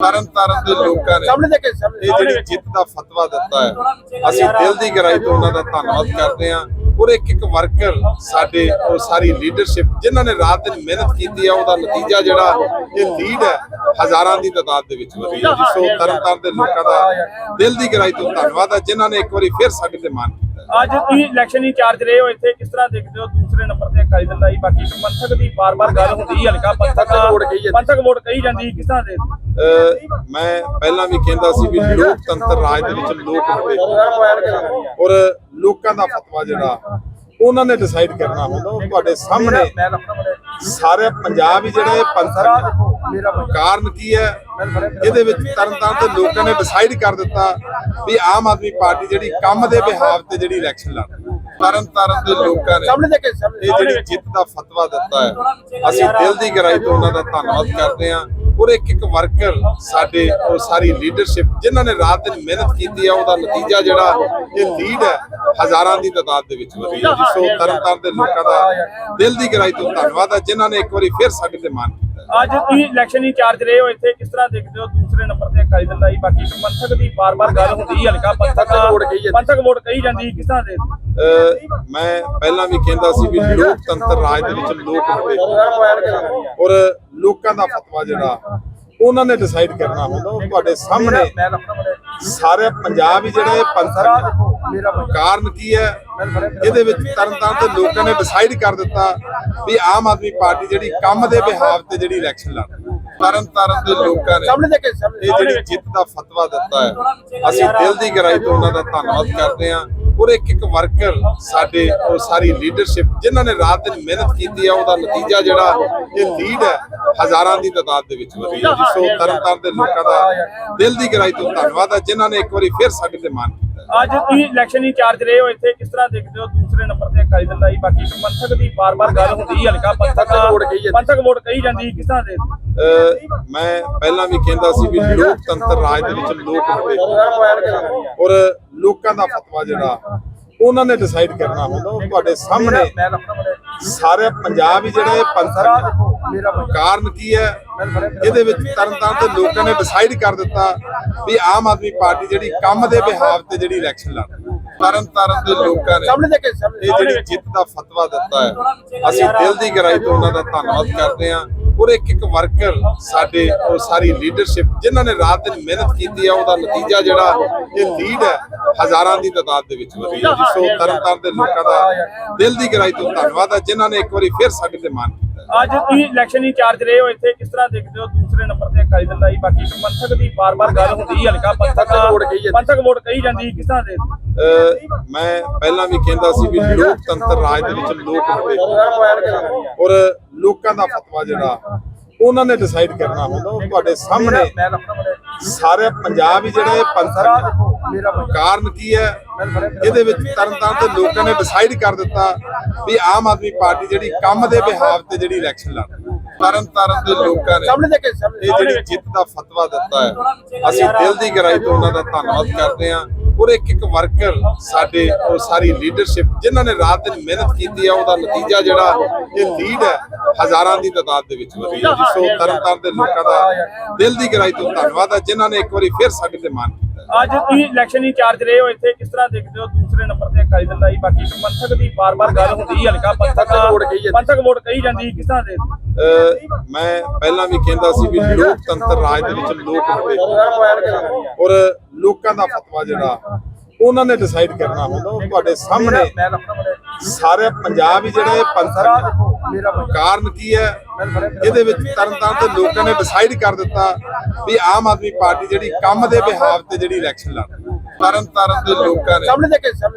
ਤਰਨ ਤਾਰਨ ਦੇ ਲੋਕਾਂ ਨੇ ਇਹ ਜਿਹੜੀ ਜਿੱਤ ਦਾ ਫਤਵਾ ਦਿੱਤਾ ਹੈ ਅਸੀਂ ਦਿਲ ਦੀ ਗਹਿਰਾਈ ਤੋਂ ਉਹਨਾਂ ਦਾ ਧੰਨਵਾਦ ਕਰਦੇ ਹਾਂ। ਔਰ ਇੱਕ ਇੱਕ ਵਰਕਰ ਸਾਡੇ ਔਰ ਸਾਰੀ ਲੀਡਰਸ਼ਿਪ ਜਿਨ੍ਹਾਂ ਨੇ ਰਾਤ ਦਿਨ ਮਿਹਨਤ ਕੀਤੀ ਹੈ ਉਹਦਾ ਨਤੀਜਾ ਜਿਹੜਾ ਇਹ ਲੀਡ ਹੈ ਹਜ਼ਾਰਾਂ ਦੀ ਤਾਦਾਦ ਦੇ ਵਿੱਚ ਵਧੀ ਹੈ। ਸੋ ਤਰਨ ਤਾਰਨ ਦੇ ਲੋਕਾਂ ਦਾ ਦਿਲ ਦੀ ਗਹਿਰਾਈ ਤੋਂ ਧੰਨਵਾਦ ਹੈ ਜਿਨ੍ਹਾਂ ਨੇ ਇੱਕ ਵਾਰੀ ਫਿਰ ਸਾਡੇ ਤੇ ਹੈ। ਅੱਜ ਤੁਸੀਂ ਇਲੈਕਸ਼ਨ ਇੰਚਾਰਜ ਰਹੇ ਹੋ ਇੱਥੇ? ਕਿਸ ਤਰ੍ਹਾਂ ਦੇਖਦੇ ਹੋ? ਦੂਸਰੇ ਨੰਬਰ ਤੇ ਅਕਾਲੀ ਦਲ ਦਾ ਹੀ ਬਾਕੀ ਪੰਥਕ ਦੀ ਬਾਰ-ਬਾਰ ਗੱਲ ਹੁੰਦੀ ਹਲਕਾ ਪੰਥਕ ਵੋਟ ਕਹੀ ਜਾਂਦੀ ਪੰਥਕ ਵੋਟ ਕਹੀ ਜਾਂਦੀ ਕਿਸ ਤਰ੍ਹਾਂ ਦੇ? ਮੈਂ ਪਹਿਲਾਂ ਵੀ ਕਹਿੰਦਾ ਸੀ ਵੀ ਲੋਕਤੰਤਰ ਰਾਜ ਦੇ ਵਿੱਚ ਲੋਕ ਹੁੰਦੇ ਔਰ ਲੋਕਾਂ ਦਾ ਫਤਵਾ ਜਿਹੜਾ ਉਹਨਾਂ ਨੇ ਡਿਸਾਈਡ ਕਰਨਾ ਹੁੰਦਾ ਉਹ ਤੁਹਾਡੇ ਸਾਹਮਣੇ ਸਾਰੇ ਪੰਜਾਬ ਹੀ ਜਿਹੜੇ ਪੰਥਕ ਕਾਰਨ ਕੀ ਹੈ ਇਹਦੇ ਵਿੱਚ ਤਰਨਤਾਰਨ ਦੇ ਲੋਕਾਂ ਨੇ ਡਿਸਾਈਡ ਕਰ ਦਿੱਤਾ ਵੀ ਆਮ ਆਦਮੀ ਪਾਰਟੀ ਜਿਹੜੀ ਕੰਮ ਦੇ ਬਿਹਾਵ ਤੇ ਜਿਹੜੀ ਇਲੈਕਸ਼ਨ ਲੜ। ਤਰਨਤਾਰਨ ਦੇ ਲੋਕਾਂ ਨੇ ਇਹ ਜਿਹੜੀ ਜਿੱਤ ਦਾ ਫਤਵਾ ਦਿੱਤਾ ਹੈ ਅਸੀਂ ਦਿਲ ਦੀ ਗਹਿਰਾਈ ਤੋਂ ਉਹਨਾਂ ਦਾ ਧੰਨਵਾਦ ਕਰਦੇ ਹਾਂ ਔਰ ਇੱਕ ਇੱਕ ਵਰਕਰ ਸਾਡੇ, ਔਰ ਸਾਰੀ ਲੀਡਰਸ਼ਿਪ ਜਿਨ੍ਹਾਂ ਨੇ ਰਾਤ ਦਿਨ ਮਿਹਨਤ ਕੀਤੀ ਹੈ ਉਹਦਾ ਨਤੀਜਾ ਜਿਹੜਾ ਇਹ ਲੀਡ ਹੈ, ਹਜ਼ਾਰਾਂ ਦੀ ਤਾਦਾਦ ਦੇ ਵਿੱਚ ਵਧੀ ਹੈ ਸੋ ਤਰਨਤਾਰਨ ਦੇ ਲੋਕਾਂ ਦਾ ਦਿਲ ਦੀ ਗਹਿਰਾਈ ਤੋਂ ਧੰਨਵਾਦ ਹੈ ਜਿਨ੍ਹਾਂ ਨੇ ਇੱਕ ਵਾਰੀ ਫਿਰ ਸਾਡੇ ਤੇ ਮਾਣ ਕੀਤਾ। ਅੱਜ ਤੁਸੀਂ ਇਲੈਕਸ਼ਨ ਇੰਚਾਰਜ ਰਹੇ ਹੋ ਇੱਥੇ? ਕਿਸ ਤਰ੍ਹਾਂ ਦੇਖਦੇ ਹੋ ਦੂਸਰੇ ਨੰਬਰ ਤੇ ਅਕਾਲੀ ਦਲ ਹੀ ਬਾਕੀ ਪੰਥਕ ਦੀ ਬਾਰ-ਬਾਰ ਗੱਲ ਹੁੰਦੀ ਹਲਕਾ ਪੰਥਕ ਵੋਟ ਕਹੀ ਜਾਂਦੀ। ਪੰਥਕ ਵੋਟ ਕਹੀ ਜਾਂਦੀ ਕਿਸ ਤਰ੍ਹਾਂ ਦੇ? ਮੈਂ ਪਹਿਲਾਂ ਵੀ ਕਹਿੰਦਾ ਸੀ ਵੀ ਲੋਕਤੰਤਰ ਰਾਜ ਦੇ ਵਿੱਚ ਲੋਕ ਹੁੰਦੇ ਔਰ ਲੋਕਾਂ ਦਾ ਫਤਵਾ ਜਿਹੜਾ ਉਹਨਾਂ ਨੇ ਡਿਸਾਈਡ ਕਰਨਾ ਹੁੰਦਾ ਉਹ ਤੁਹਾਡੇ ਸਾਹਮਣੇ ਸਾਰੇ ਪੰਜਾਬ ਹੀ ਜਿਹੜੇ ਪੰਥਕ ਕਾਰਨ ਕੀ ਹੈ? ਇਹਦੇ ਵਿੱਚ ਤਰਨਤਾਰਨ ਦੇ ਲੋਕਾਂ ਨੇ ਡਿਸਾਈਡ ਕਰ ਦਿੱਤਾ ਵੀ ਆਮ ਆਦਮੀ ਪਾਰਟੀ ਜਿਹੜੀ ਕੰਮ ਦੇ ਬਿਹਾਵ ਤੇ ਜਿਹੜੀ ਇਲੈਕਸ਼ਨ ਲੜ ਰਹੀ ਹੈ। ਤਰਨਤਾਰਨ ਦੇ ਲੋਕਾਂ ਨੇ ਇਹ ਜਿਹੜੀ ਜਿੱਤ ਦਾ ਫਤਵਾ ਦਿੱਤਾ ਹੈ ਅਸੀਂ ਦਿਲ ਦੀ ਗਹਿਰਾਈ ਤੋਂ ਉਹਨਾਂ ਦਾ ਧੰਨਵਾਦ ਕਰਦੇ ਹਾਂ ਔਰ ਇੱਕ ਇੱਕ ਵਰਕਰ ਸਾਡੇ ਔਰ ਸਾਰੀ ਲੀਡਰਸ਼ਿਪ ਜਿਨ੍ਹਾਂ ਨੇ ਰਾਤ ਦਿਨ ਮਿਹਨਤ ਕੀਤੀ ਹੈ ਉਹਦਾ ਨਤੀਜਾ ਜਿਹੜਾ ਇਹ ਲੀਡ ਹੈ ਹਜ਼ਾਰਾਂ ਦੀ ਤਾਦਾਦ ਦੇ ਵਿੱਚ ਵਧੀ ਹੈ ਜੀ ਸੋ ਤਰਨਤਾਰਨ ਦੇ ਲੋਕਾਂ ਦਾ ਦਿਲ ਦੀ ਗਹਿਰਾਈ ਤੋਂ ਧੰਨਵਾਦ ਹੈ ਜਿਨ੍ਹਾਂ ਨੇ ਇੱਕ ਵਾਰੀ ਫਿਰ ਸਾਡੇ ਤੇ ਹੈ। ਅੱਜ ਤੁਸੀਂ ਇਲੈਕਸ਼ਨ ਇੰਚਾਰਜ ਰਹੇ ਹੋ ਇੱਥੇ? ਕਿਸ ਤਰ੍ਹਾਂ ਦੇਖਦੇ ਹੋ? ਦੂਸਰੇ ਨੰਬਰ ਤੇ ਅਕਾਲੀ ਦਲ ਹੀ ਬਾਕੀ ਪੰਥਕ ਦੀ ਬਾਰ-ਬਾਰ ਗੱਲ ਹੁੰਦੀ ਹਲਕਾ ਪੰਥਕ ਵੋਟ ਕਹੀ ਜਾਂਦੀ ਪੰਥਕ ਵੋਟ ਕਹੀ ਜਾਂਦੀ ਕਿਸ ਤਰ੍ਹਾਂ ਦੇ? ਮੈਂ ਪਹਿਲਾਂ ਵੀ ਕਹਿੰਦਾ ਸੀ ਵੀ ਲੋਕਤੰਤਰ ਰਾਜ ਦੇ ਵਿੱਚ ਲੋਕ ਹੁੰਦੇ ਔਰ ਲੋਕਾਂ ਦਾ ਫਤਵਾ ਜਿਹੜਾ ਉਹਨਾਂ ਨੇ ਡਿਸਾਈਡ ਕਰਨਾ ਹੁੰਦਾ ਤੁਹਾਡੇ ਸਾਹਮਣੇ। ਸਾਰੇ ਪੰਜਾਬ ਹੀ ਜਿਹੜੇ ਪੰਥਕ ਕਾਰਨ ਕੀ ਹੈ ਇਹਦੇ ਵਿੱਚ ਤਰਨਤਾਰਨ ਦੇ ਲੋਕਾਂ ਨੇ ਡਿਸਾਈਡ ਕਰ ਦਿੱਤਾ ਵੀ ਆਮ ਆਦਮੀ ਪਾਰਟੀ ਜਿਹੜੀ ਕੰਮ ਦੇ ਬਿਹਾਵ ਤੇ ਜਿਹੜੀ ਇਲੈਕਸ਼ਨ ਲੜ। ਤਰਨਤਾਰਨ ਦੇ ਲੋਕਾਂ ਨੇ ਇਹ ਜਿਹੜੀ ਜਿੱਤ ਦਾ ਫਤਵਾ ਦਿੱਤਾ ਹੈ ਅਸੀਂ ਦਿਲ ਦੀ ਗਹਿਰਾਈ ਤੋਂ ਉਹਨਾਂ ਦਾ ਧੰਨਵਾਦ ਕਰਦੇ ਹਾਂ ਔਰ ਇੱਕ ਇੱਕ ਵਰਕਰ ਸਾਡੇ ਔਰ ਸਾਰੀ ਲੀਡਰਸ਼ਿਪ ਜਿਨ੍ਹਾਂ ਨੇ ਰਾਤ ਦਿਨ ਮਿਹਨਤ ਕੀਤੀ ਹੈ ਉਹਦਾ ਨਤੀਜਾ ਜਿਹੜਾ ਇਹ ਲੀਡ ਹੈ ਹਜ਼ਾਰਾਂ ਦੀ ਤਾਦਾਦ ਦੇ ਵਿੱਚ ਵਧੀ ਹੈ ਜੀ ਸੋ ਤਰਨਤਾਰਨ ਦੇ ਲੋਕਾਂ ਦਾ ਦਿਲ ਦੀ ਗਹਿਰਾਈ ਤੋਂ ਧੰਨਵਾਦ ਹੈ ਜਿਨ੍ਹਾਂ ਨੇ ਇੱਕ ਵਾਰੀ ਫਿਰ ਸਾਡੇ ਤੇ ਹੈ। ਅੱਜ ਤੁਸੀਂ ਇਲੈਕਸ਼ਨ ਇੰਚਾਰਜ ਰਹੇ ਹੋ ਇੱਥੇ? ਕਿਸ ਤਰ੍ਹਾਂ ਦੇਖਦੇ ਹੋ? ਦੂਸਰੇ ਨੰਬਰ ਤੇ ਅਕਾਲੀ ਦਲ ਹੀ ਬਾਕੀ ਇੱਕ ਪੰਥਕ ਦੀ ਬਾਰ-ਬਾਰ ਗੱਲ ਹੁੰਦੀ ਹਲਕਾ ਪੰਥਕ ਵੋਟ ਕਹੀ ਜਾਂਦੀ ਪੰਥਕ ਵੋਟ ਕਹੀ ਜਾਂਦੀ ਕਿਸ ਤਰ੍ਹਾਂ ਦੇ? ਮੈਂ ਪਹਿਲਾਂ ਵੀ ਕਹਿੰਦਾ ਸੀ ਵੀ ਲੋਕਤੰਤਰ ਰਾਜ ਦੇ ਵਿੱਚ ਲੋਕ ਹੁੰਦੇ ਔਰ ਲੋਕਾਂ ਦਾ ਫਤਵਾ ਜਿਹੜਾ ਉਹਨਾਂ ਨੇ ਡਿਸਾਈਡ ਕਰਨਾ ਹੁੰਦਾ ਉਹ ਤੁਹਾਡੇ ਸਾਹਮਣੇ ਸਾਰੇ ਪੰਜਾਬ ਹੀ ਜਿਹੜੇ ਪੰਥਕ ਕਾਰਨ ਕੀ ਹੈ ਇਹਦੇ ਵਿੱਚ ਤਰਨਤਾਰਨ ਦੇ ਲੋਕਾਂ ਨੇ ਡਿਸਾਈਡ ਕਰ ਦਿੱਤਾ ਵੀ ਆਮ ਆਦਮੀ ਪਾਰਟੀ ਜਿਹੜੀ ਕੰਮ ਦੇ ਬਿਹਾਵ ਤੇ ਜਿਹੜੀ ਇਲੈਕਸ਼ਨ ਲੜ। ਤਰਨਤਾਰਨ ਦੇ ਲੋਕਾਂ ਨੇ ਇਹ ਜਿਹੜੀ ਜਿੱਤ ਦਾ ਫਤਵਾ ਦਿੱਤਾ ਹੈ ਅਸੀਂ ਦਿਲ ਦੀ ਗਹਿਰਾਈ ਤੋਂ ਉਹਨਾਂ ਦਾ ਧੰਨਵਾਦ ਕਰਦੇ ਹਾਂ ਔਰ ਇੱਕ ਇੱਕ ਵਰਕਰ ਸਾਡੇ ਔਰ ਸਾਰੀ ਲੀਡਰਸ਼ਿਪ ਜਿਨ੍ਹਾਂ ਨੇ ਰਾਤ ਦਿਨ ਮਿਹਨਤ ਕੀਤੀ ਹੈ ਉਹਦਾ ਨਤੀਜਾ ਜਿਹੜਾ ਇਹ ਲੀਡ ਹੈ ਹਜ਼ਾਰਾਂ ਦੀ ਤਾਦਾਦ ਦੇ ਵਿੱਚ ਵਧੀ ਹੈ ਜੀ ਸੋ ਤਰਨਤਾਰਨ ਦੇ ਲੋਕਾਂ ਦਾ ਦਿਲ ਦੀ ਗਹਿਰਾਈ ਤੋਂ ਧੰਨਵਾਦ ਹੈ ਜਿਨ੍ਹਾਂ ਨੇ ਇੱਕ ਵਾਰੀ ਫਿਰ ਸਾਡੇ ਤੇ ਹੈ। ਅੱਜ ਤੁਸੀਂ ਇਲੈਕਸ਼ਨ ਇੰਚਾਰਜ ਰਹੇ ਹੋ ਇੱਥੇ ਕਿਸ ਤਰ੍ਹਾਂ ਦੇਖਦੇ ਹੋ? ਦੂਸਰੇ ਨੰਬਰ ਤੇ ਅਕਾਲੀ ਦਲ ਹੀ ਬਾਕੀ ਪੰਥਕ ਦੀ ਬਾਰ-ਬਾਰ ਗੱਲ ਹੁੰਦੀ ਹਲਕਾ ਪੰਥਕ ਵੋਟ ਕਹੀ ਜਾਂਦੀ ਪੰਥਕ ਵੋਟ ਕਹੀ ਜਾਂਦੀ ਕਿਸ ਤਰ੍ਹਾਂ ਦੇ? ਮੈਂ ਪਹਿਲਾਂ ਵੀ ਕਹਿੰਦਾ ਸੀ ਵੀ ਲੋਕਤੰਤਰ ਰਾਜ ਦੇ ਵਿੱਚ ਲੋਕ ਹੁੰਦੇ ਔਰ ਲੋਕਾਂ ਦਾ ਫਤਵਾ ਜਿਹੜਾ ਉਹਨਾਂ ਨੇ ਡਿਸਾਈਡ ਕਰਨਾ ਹੁੰਦਾ ਉਹ ਤੁਹਾਡੇ ਸਾਹਮਣੇ ਸਾਰੇ ਪੰਜਾਬ ਹੀ ਜਿਹੜੇ ਪੰਥਕ ਕਾਰਨ ਕੀ ਹੈ ਇਹਦੇ ਵਿੱਚ ਤਰਨਤਾਰਨ ਦੇ ਲੋਕਾਂ ਨੇ ਡਿਸਾਈਡ ਕਰ ਦਿੱਤਾ। ਵੀ ਆਮ ਆਦਮੀ ਪਾਰਟੀ ਜਿਹੜੀ ਕੰਮ ਦੇ ਬਿਹਾਵ ਤੇ ਜਿਹੜੀ ਇਲੈਕਸ਼ਨ ਲੜ ਰਹੀ ਹੈ। ਤਰਨਤਾਰਨ ਦੇ ਲੋਕਾਂ ਨੇ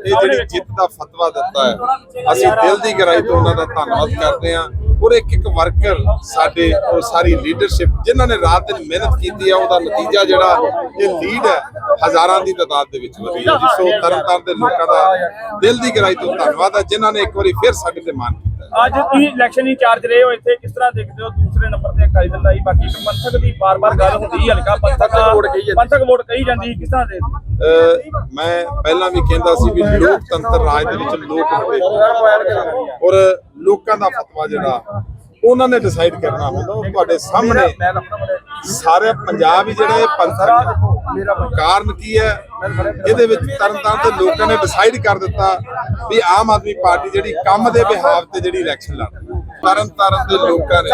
ਇਹ ਜਿਹੜੀ ਜਿੱਤ ਦਾ ਫਤਵਾ ਦਿੱਤਾ ਹੈ ਅਸੀਂ ਦਿਲ ਦੀ ਗਹਿਰਾਈ ਤੋਂ ਉਹਨਾਂ ਦਾ ਧੰਨਵਾਦ ਕਰਦੇ ਹਾਂ ਔਰ ਇੱਕ ਇੱਕ ਵਰਕਰ ਸਾਡੇ ਔਰ ਸਾਰੀ ਲੀਡਰਸ਼ਿਪ ਜਿਨ੍ਹਾਂ ਨੇ ਰਾਤ ਦਿਨ ਮਿਹਨਤ ਕੀਤੀ ਹੈ ਉਹਦਾ ਨਤੀਜਾ ਜਿਹੜਾ ਇਹ ਲੀਡ ਹੈ ਹਜ਼ਾਰਾਂ ਦੀ ਤਾਦਾਦ ਦੇ ਵਿੱਚ ਵਧੀ ਹੈ ਸੋ ਤਰਨਤਾਰਨ ਦੇ ਲੋਕਾਂ ਦਾ ਦਿਲ ਦੀ ਗਹਿਰਾਈ ਤੋਂ ਧੰਨਵਾਦ ਹੈ ਜਿਨ੍ਹਾਂ ਨੇ ਇੱਕ ਵਾਰੀ ਫਿਰ ਸਾਡੇ ਤੇ ਮਾਣ ਕੀਤਾ। ਅੱਜ ਤੁਸੀਂ ਇਲੈਕਸ਼ਨ ਇੰਚਾਰਜ ਰਹੇ ਹੋ ਇੱਥੇ ਕਿਸ ਤਰ੍ਹਾਂ ਦੇਖਦੇ ਹੋ ਦੂਸਰੇ ਨੰਬਰ ਤੇ ਅਕਾਲੀ ਦਲ ਹੀ ਬਾਕੀ ਪੰਥਕ ਦੀ ਬਾਰ-ਬਾਰ ਗੱਲ ਹੁੰਦੀ ਹਲਕਾ ਪੰਥਕ ਵੋਟ ਕਹੀ ਜਾਂਦੀ। ਪੰਥਕ ਵੋਟ ਕਹੀ ਜਾਂਦੀ ਕਿਸ ਤਰ੍ਹਾਂ ਦੇ? ਮੈਂ ਪਹਿਲਾਂ ਵੀ ਕਹਿੰਦਾ ਸੀ ਵੀ ਲੋਕਤੰਤਰ ਰਾਜ ਦੇ ਵਿੱਚ ਲੋਕ ਹੁੰਦੇ ਔਰ ਲੋਕਾਂ ਦਾ ਫਤਵਾ ਜਿਹੜਾ ਉਹਨਾਂ ਨੇ ਡਿਸਾਈਡ ਕਰਨਾ ਹੁੰਦਾ। ਉਹ ਤੁਹਾਡੇ ਸਾਹਮਣੇ ਸਾਰੇ ਪੰਜਾਬ ਹੀ ਜਿਹੜਾ ਪੰਥਕ ਕਾਰਨ ਕੀ ਹੈ? ਇਹਦੇ ਵਿੱਚ ਤਰਨਤਾਰਨ ਦੇ ਲੋਕਾਂ ਨੇ ਡਿਸਾਈਡ ਕਰ ਦਿੱਤਾ ਵੀ ਆਮ ਆਦਮੀ ਪਾਰਟੀ ਜਿਹੜੀ ਕੰਮ ਦੇ ਬਿਹਾਵ ਤੇ ਜਿਹੜੀ ਇਲੈਕਸ਼ਨ ਲੜ ਰਹੀ ਹੈ। ਤਰਨਤਾਰਨ ਦੇ ਲੋਕਾਂ ਨੇ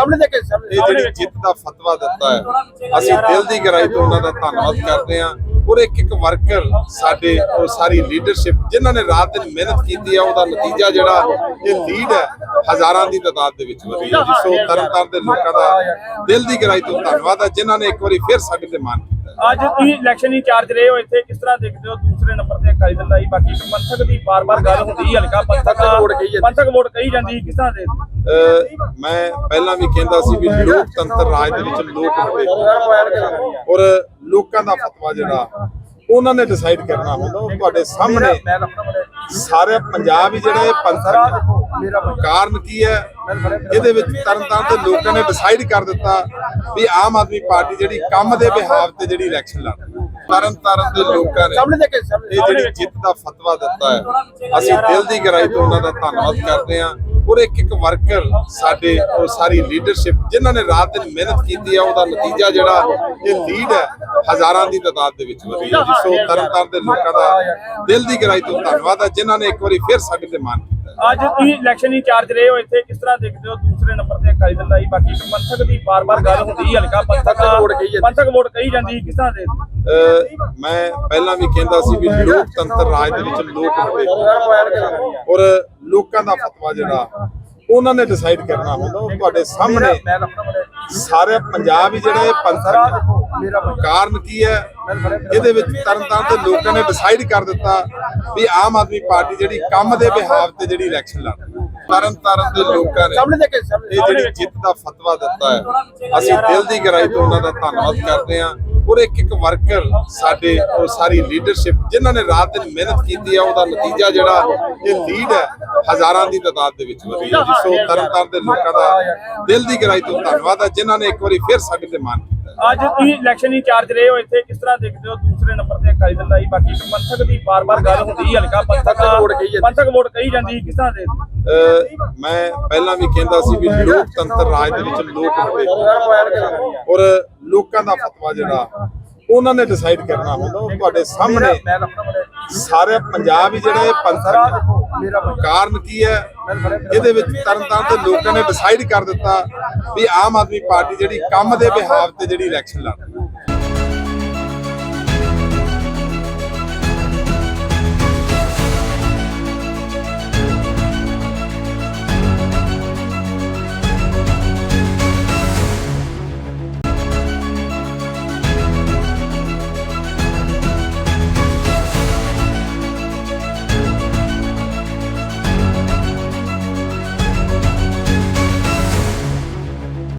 ਇਹ ਜਿਹੜੀ ਜਿੱਤ ਦਾ ਫਤਵਾ ਦਿੱਤਾ ਹੈ ਅਸੀਂ ਦਿਲ ਦੀ ਗਹਿਰਾਈ ਤੋਂ ਉਹਨਾਂ ਦਾ ਧੰਨਵਾਦ ਕਰਦੇ ਹਾਂ। ਔਰ ਇੱਕ ਇੱਕ ਵਰਕਰ ਸਾਡੇ ਔਰ ਸਾਰੀ ਲੀਡਰਸ਼ਿਪ ਜਿਨ੍ਹਾਂ ਨੇ ਰਾਤ ਦਿਨ ਮਿਹਨਤ ਕੀਤੀ ਹੈ ਉਹਦਾ ਨਤੀਜਾ ਜਿਹੜਾ ਇਹ ਲੀਡ ਹੈ ਹਜ਼ਾਰਾਂ ਦੀ ਤਾਦਾਦ ਦੇ ਵਿੱਚ ਵਧੀ ਹੈ। ਜਿਸੋ ਤਰਨਤਾਰਨ ਦੇ ਲੋਕਾਂ ਦਾ ਦਿਲ ਦੀ ਗਹਿਰਾਈ ਤੋਂ ਧੰਨਵਾਦ ਹੈ ਜਿਨ੍ਹਾਂ ਨੇ ਇੱਕ ਵਾਰੀ ਫਿਰ ਸਾਡੇ ਤੇ ਹੈ। ਅੱਜ ਤੁਸੀਂ ਇਲੈਕਸ਼ਨ ਇੰਚਾਰਜ ਰਹੇ ਹੋ ਇੱਥੇ? ਕਿਸ ਤਰ੍ਹਾਂ ਦੇਖਦੇ ਹੋ? ਦੂਸਰੇ ਨੰਬਰ ਤੇ ਅਕਾਲੀ ਦਲ ਦਾ ਹੀ ਬਾਕੀ ਪੰਥਕ ਦੀ ਬਾਰ-ਬਾਰ ਗੱਲ ਹੁੰਦੀ ਹਲਕਾ ਪੰਥਕ ਪੰਥਕ ਵੋਟ ਕਹੀ ਜਾਂਦੀ ਕਿਸ ਤਰ੍ਹਾਂ ਦੇ? ਮੈਂ ਪਹਿਲਾਂ ਵੀ ਕਹਿੰਦਾ ਸੀ ਵੀ ਲੋਕਤੰਤਰ ਰਾਜ ਦੇ ਵਿੱਚ ਲੋਕ ਹੁੰਦੇ। ਔਰ ਲੋਕਾਂ ਦਾ ਫਤਵਾ ਜਿਹੜਾ ਉਹਨਾਂ ਨੇ ਡਿਸਾਈਡ ਕਰਨਾ ਹੁੰਦਾ ਉਹ ਤੁਹਾਡੇ ਸਾਹਮਣੇ ਸਾਰੇ ਪੰਜਾਬ ਹੀ ਜਿਹੜਾ ਇਹ ਪੰਥਕ ਕਾਰਨ ਕੀ ਹੈ ਇਹਦੇ ਵਿੱਚ ਤਰਨਤਾਰਨ ਦੇ ਲੋਕਾਂ ਨੇ ਡਿਸਾਈਡ ਕਰ ਦਿੱਤਾ ਵੀ ਆਮ ਆਦਮੀ ਪਾਰਟੀ ਜਿਹੜੀ ਕੰਮ ਦੇ ਬਿਹਾਵ ਤੇ ਜਿਹੜੀ ਇਲੈਕਸ਼ਨ ਲੜ। ਤਰਨਤਾਰਨ ਦੇ ਲੋਕਾਂ ਨੇ ਇਹ ਜਿਹੜੀ ਜਿੱਤ ਦਾ ਫਤਵਾ ਦਿੱਤਾ ਹੈ ਅਸੀਂ ਦਿਲ ਦੀ ਗਹਿਰਾਈ ਤੋਂ ਉਹਨਾਂ ਦਾ ਧੰਨਵਾਦ ਕਰਦੇ ਹਾਂ ਔਰ ਇੱਕ ਇੱਕ ਵਰਕਰ ਸਾਡੇ ਔਰ ਸਾਰੀ ਲੀਡਰਸ਼ਿਪ ਜਿਨ੍ਹਾਂ ਨੇ ਰਾਤ ਦਿਨ ਮਿਹਨਤ ਕੀਤੀ ਹੈ ਉਹਦਾ ਨਤੀਜਾ ਜਿਹੜਾ ਇਹ ਲੀਡ ਹੈ, ਹਜ਼ਾਰਾਂ ਦੀ ਤਾਦਾਦ ਦੇ ਵਿੱਚ ਵਧੀ ਹੈ। ਜਿਸ ਜਿਸੋ ਤਰਨਤਾਰਨ ਦੇ ਲੋਕਾਂ ਦਾ ਦਿਲ ਦੀ ਗਹਿਰਾਈ ਤੋਂ ਧੰਨਵਾਦ ਹੈ ਜਿਨ੍ਹਾਂ ਨੇ ਇੱਕ ਵਾਰੀ ਫਿਰ ਸਾਡੇ ਤੇ ਮਾਣ ਕੀਤਾ। ਅੱਜ ਤੁਸੀਂ ਇਲੈਕਸ਼ਨ ਇੰਚਾਰਜ ਰਹੇ ਹੋ ਇੱਥੇ? ਕਿਸ ਤਰ੍ਹਾਂ ਦੇਖਦੇ ਹੋ? ਦੂਸਰੇ ਨੰਬਰ ਤੇ ਅਕਾਲੀ ਦਲ ਹੀ ਬਾਕੀ ਇੱਕ ਪੰਥਕ ਦੀ ਬਾਰ-ਬਾਰ ਗੱਲ ਹੁੰਦੀ ਹਲਕਾ ਪੰਥਕ ਪੰਥਕ ਵੋਟ ਕਹੀ ਜਾਂਦੀ ਕਿਸ ਤਰ੍ਹਾਂ ਦੇ? ਮੈਂ ਪਹਿਲਾਂ ਵੀ ਕਹਿੰਦਾ ਸੀ ਵੀ ਲੋਕਤੰਤਰ ਰਾਜ ਦੇ ਵਿੱਚ ਲੋਕ ਹੁੰਦੇ ਨੇ। ਔਰ ਲੋਕਾਂ ਦਾ ਫਤਵਾ ਜਿਹੜਾ ਉਹਨਾਂ ਨੇ ਡਿਸਾਈਡ ਕਰਨਾ ਹੁੰਦਾ ਉਹ ਤੁਹਾਡੇ ਸਾਹਮਣੇ ਸਾਰੇ ਪੰਜਾਬ ਹੀ ਜਿਹੜਾ ਪੰਥਕ ਕਾਰਨ ਕੀ ਹੈ ਇਹਦੇ ਵਿੱਚ ਤਰਨਤਾਰਨ ਦੇ ਲੋਕਾਂ ਨੇ ਡਿਸਾਈਡ ਕਰ ਦਿੱਤਾ ਵੀ ਆਮ ਆਦਮੀ ਪਾਰਟੀ ਜਿਹੜੀ ਕੰਮ ਦੇ ਬਿਹਾਵ ਤੇ ਜਿਹੜੀ ਇਲੈਕਸ਼ਨ ਲੜ। ਤਰਨਤਾਰਨ ਦੇ ਲੋਕਾਂ ਨੇ ਇਹ ਜਿਹੜੀ ਜਿੱਤ ਦਾ ਫਤਵਾ ਦਿੱਤਾ ਹੈ ਅਸੀਂ ਦਿਲ ਦੀ ਗਹਿਰਾਈ ਤੋਂ ਉਹਨਾਂ ਦਾ ਧੰਨਵਾਦ ਕਰਦੇ ਹਾਂ ਔਰ ਇੱਕ ਇੱਕ ਵਰਕਰ ਸਾਡੇ ਔਰ ਸਾਰੀ ਲੀਡਰਸ਼ਿਪ ਜਿਨ੍ਹਾਂ ਨੇ ਰਾਤ ਦਿਨ ਮਿਹਨਤ ਕੀਤੀ ਹੈ ਉਹਦਾ ਨਤੀਜਾ ਜਿਹੜਾ ਇਹ ਲੀਡ ਹੈ ਹਜ਼ਾਰਾਂ ਦੀ ਤਾਦਾਦ ਦੇ ਵਿੱਚ ਵਧੀ ਹੈ ਜਿਸੋ ਤਰਨਤਾਰਨ ਦੇ ਲੋਕਾਂ ਦਾ ਦਿਲ ਦੀ ਗਹਿਰਾਈ ਤੋਂ ਧੰਨਵਾਦ ਹੈ ਜਿਨ੍ਹਾਂ ਨੇ ਇੱਕ ਵਾਰੀ ਫਿਰ ਸਾਡੇ ਤੇ ਹੈ। ਅੱਜ ਤੁਸੀਂ ਇਲੈਕਸ਼ਨ ਇੰਚਾਰਜ ਰਹੇ ਹੋ ਇੱਥੇ? ਕਿਸ ਤਰ੍ਹਾਂ ਦੇਖਦੇ ਹੋ? ਦੂਸਰੇ ਨੰਬਰ ਤੇ ਅਕਾਲੀ ਦਲ ਦਾ ਹੀ ਬਾਕੀ ਪੰਥਕ ਦੀ ਬਾਰ-ਬਾਰ ਗੱਲ ਹੁੰਦੀ ਹਲਕਾ ਪੰਥਕ ਪੰਥਕ ਵੋਟ ਕਹੀ ਜਾਂਦੀ ਕਿਸ ਤਰ੍ਹਾਂ ਦੇ? ਮੈਂ ਪਹਿਲਾਂ ਵੀ ਕਹਿੰਦਾ ਸੀ ਵੀ ਲੋਕਤੰਤਰ ਰਾਜ ਦੇ ਵਿੱਚ ਲੋਕ ਹੁੰਦੇ। ਔਰ ਲੋਕਾਂ ਦਾ ਫਤਵਾ ਜਿਹੜਾ ਉਹਨਾਂ ਨੇ ਡਿਸਾਈਡ ਕਰਨਾ ਹੁੰਦਾ, ਉਹ ਤੁਹਾਡੇ ਸਾਹਮਣੇ ਸਾਰੇ ਪੰਜਾਬ ਹੀ ਜਿਹੜਾ ਇਹ ਪੰਥਕ ਕਾਰਨ ਕੀ ਹੈ, ਇਹਦੇ ਵਿੱਚ ਤਰਨਤਾਰਨ ਦੇ ਲੋਕਾਂ ਨੇ ਡਿਸਾਈਡ ਕਰ ਦਿੱਤਾ ਵੀ ਆਮ ਆਦਮੀ ਪਾਰਟੀ ਜਿਹੜੀ ਕੰਮ ਦੇ ਬਿਹਾਵ ਤੇ ਜਿਹੜੀ ਇਲੈਕਸ਼ਨ ਲੜ